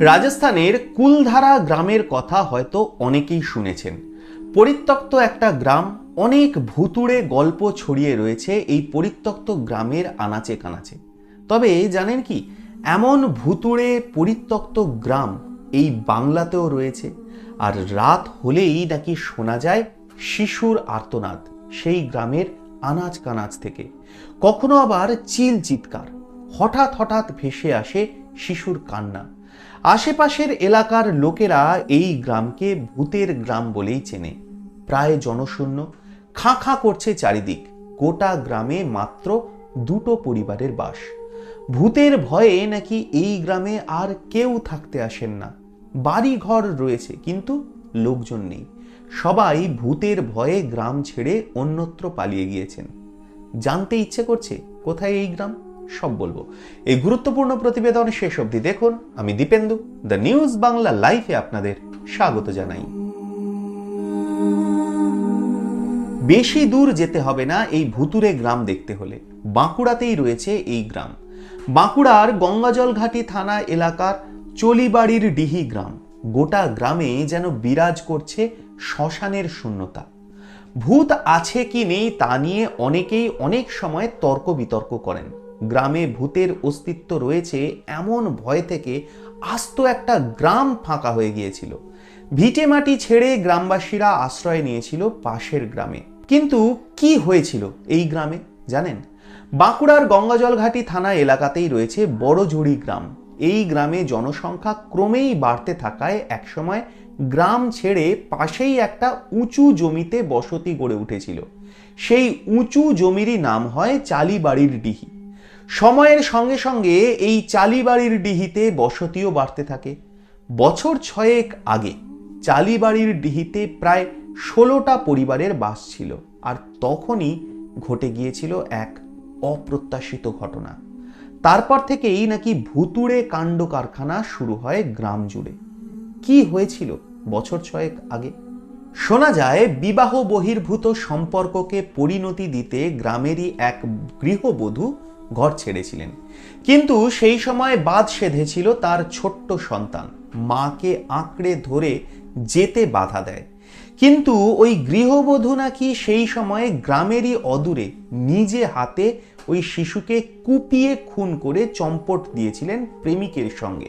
রাজস্থানের কুলধারা গ্রামের কথা হয়তো অনেকেই শুনেছেন। পরিত্যক্ত একটা গ্রাম, অনেক ভুতুড়ে গল্প ছড়িয়ে রয়েছে এই পরিত্যক্ত গ্রামের আনাচে কানাচে। তবে জানেন কি, এমন ভুতুড়ে পরিত্যক্ত গ্রাম এই বাংলাতেও রয়েছে। আর রাত হলেই নাকি শোনা যায় শিশুর আর্তনাদ সেই গ্রামের আনাচ কানাচ থেকে। কখনো আবার চিল চিৎকার, হঠাৎ হঠাৎ ভেসে আসে শিশুর কান্না। আশেপাশের এলাকার লোকেরা এই গ্রামকে ভূতের গ্রাম বলেই চেনে। প্রায় জনশূন্য খাঁ খাঁ করছে চারিদিক। গোটা গ্রামে মাত্র দুটো পরিবারের বাস। ভূতের ভয়ে নাকি এই গ্রামে আর কেউ থাকতে আসেন না। বাড়ি ঘর রয়েছে, কিন্তু লোকজন নেই। সবাই ভূতের ভয়ে গ্রাম ছেড়ে অন্যত্র পালিয়ে গিয়েছেন। জানতে ইচ্ছে করছে, কোথায় এই গ্রাম? সব বলব। এই গুরুত্বপূর্ণ প্রতিবেদন শেষ অবধি দেখুন। আমি দীপেন্দু, দ্য নিউজ বাংলা লাইফে আপনাদের স্বাগত জানাই। বেশি দূর যেতে হবে না এই ভুতুরে গ্রাম দেখতে হলে। বাঁকুড়াতেই রয়েছে এই গ্রাম। বাঁকুড়ার গঙ্গাজল ঘাটি থানা এলাকার চলিবাড়ির ডিহি গ্রাম। গোটা গ্রামে যেন বিরাজ করছে শ্মশানের শূন্যতা। ভূত আছে কি নেই তা নিয়ে অনেকেই অনেক সময় তর্ক বিতর্ক করেন। গ্রামে ভূতের অস্তিত্ব রয়েছে এমন ভয় থেকে আস্ত একটা গ্রাম ফাঁকা হয়ে গিয়েছিল। ভিটে মাটি ছেড়ে গ্রামবাসীরা আশ্রয় নিয়েছিল পাশের গ্রামে। কিন্তু কি হয়েছিল এই গ্রামে জানেন? বাঁকুড়ার গঙ্গাজলঘাটি থানা এলাকাতেই রয়েছে বড়জুড়ি গ্রাম। এই গ্রামে জনসংখ্যা ক্রমেই বাড়তে থাকায় একসময় গ্রাম ছেড়ে পাশেই একটা উঁচু জমিতে বসতি গড়ে উঠেছিল। সেই উঁচু জমিরই নাম হয় চালিবাড়ির ডিহি। সময়ের সঙ্গে সঙ্গে এই চালিবাড়ির ডিহিতে বসতিও বাড়তে থাকে। বছর ছয়েক আগে চালিবাড়ির ডিহিতে প্রায় ষোলোটা পরিবারের বাস ছিল আর তখনই ঘটে গিয়েছিল এক অপ্রত্যাশিত ঘটনা। তারপর থেকেই নাকি ভুতুড়ে কাণ্ড কারখানা শুরু হয় গ্রাম জুড়ে। কি হয়েছিল বছর ছয়েক আগে? শোনা যায়, বিবাহ বহির্ভূত সম্পর্ককে পরিণতি দিতে গ্রামেরই এক গৃহবধূ ঘর ছেড়েছিলেন। কিন্তু সেই সময় বাদ সেধেছিল তার ছোট্ট সন্তান। মাকে আঁকড়ে ধরে যেতে বাধা দেয়। কিন্তু ওই গৃহবধূ নাকি সেই সময়ে গ্রামেরই অদূরে নিজে হাতে ওই শিশুকে কুপিয়ে খুন করে চম্পট দিয়েছিলেন প্রেমিকের সঙ্গে।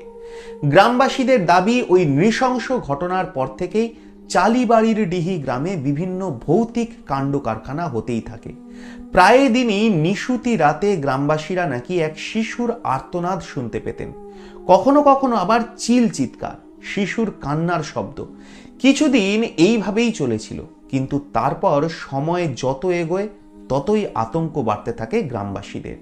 গ্রামবাসীদের দাবি, ওই নৃশংস ঘটনার পর থেকেই চালিবাড়ির ডিহি গ্রামে বিভিন্ন ভৌতিক কাণ্ড কারখানা হতেই থাকে। প্রায় দিনই নিশুতি রাতে গ্রামবাসীরা নাকি এক শিশুর আর্তনাদ শুনতে পেতেন। কখনো কখনো আবার চিল চিৎকার, শিশুর কান্নার শব্দ। কিছুদিন এইভাবেই চলেছিল, কিন্তু তারপর সময় যত এগোয়, ততই আতঙ্ক বাড়তে থাকে গ্রামবাসীদের।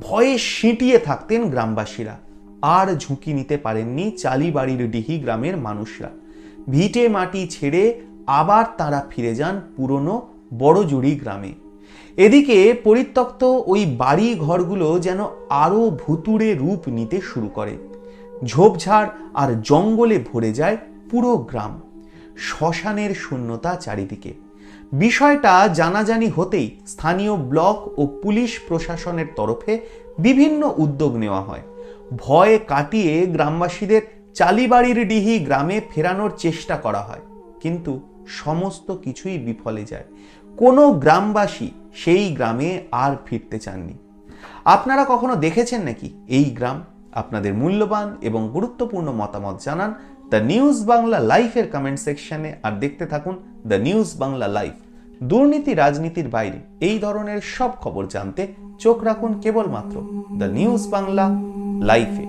ভয়ে সিঁটিয়ে থাকতেন গ্রামবাসীরা। আর ঝুঁকি নিতে পারেননি চালিবাড়ির ডিহি গ্রামের মানুষরা। ভিটে মাটি ছেড়ে আবার তারা ফিরে যান পুরনো বড়জুড়ি গ্রামে। এদিকে পরিত্যক্ত ওই বাড়ি ঘরগুলো যেন আরও ভুতুড়ে রূপ নিতে শুরু করে। ঝোপঝাড় আর জঙ্গলে ভরে যায় পুরো গ্রাম। শ্মশানের শূন্যতা চারিদিকে। বিষয়টা জানাজানি হতেই স্থানীয় ব্লক ও পুলিশ প্রশাসনের তরফে বিভিন্ন উদ্যোগ নেওয়া হয়। ভয় কাটিয়ে গ্রামবাসীদের চালিবাড়ির ডিহি গ্রামে ফেরানোর চেষ্টা করা হয়, কিন্তু সমস্ত কিছুই বিফলে যায়। কোনো গ্রামবাসী সেই গ্রামে আর ফিরতে চাননি। আপনারা কখনো দেখেছেন নাকি এই গ্রাম? আপনাদের মূল্যবান এবং গুরুত্বপূর্ণ মতামত জানান দ্য নিউজ বাংলা লাইফের কমেন্ট সেকশনে, আর দেখতে থাকুন দ্য নিউজ বাংলা লাইফ। দুর্নীতি রাজনীতির বাইরে এই ধরনের সব খবর জানতে চোখ রাখুন কেবলমাত্র দ্য নিউজ বাংলা লাইফে।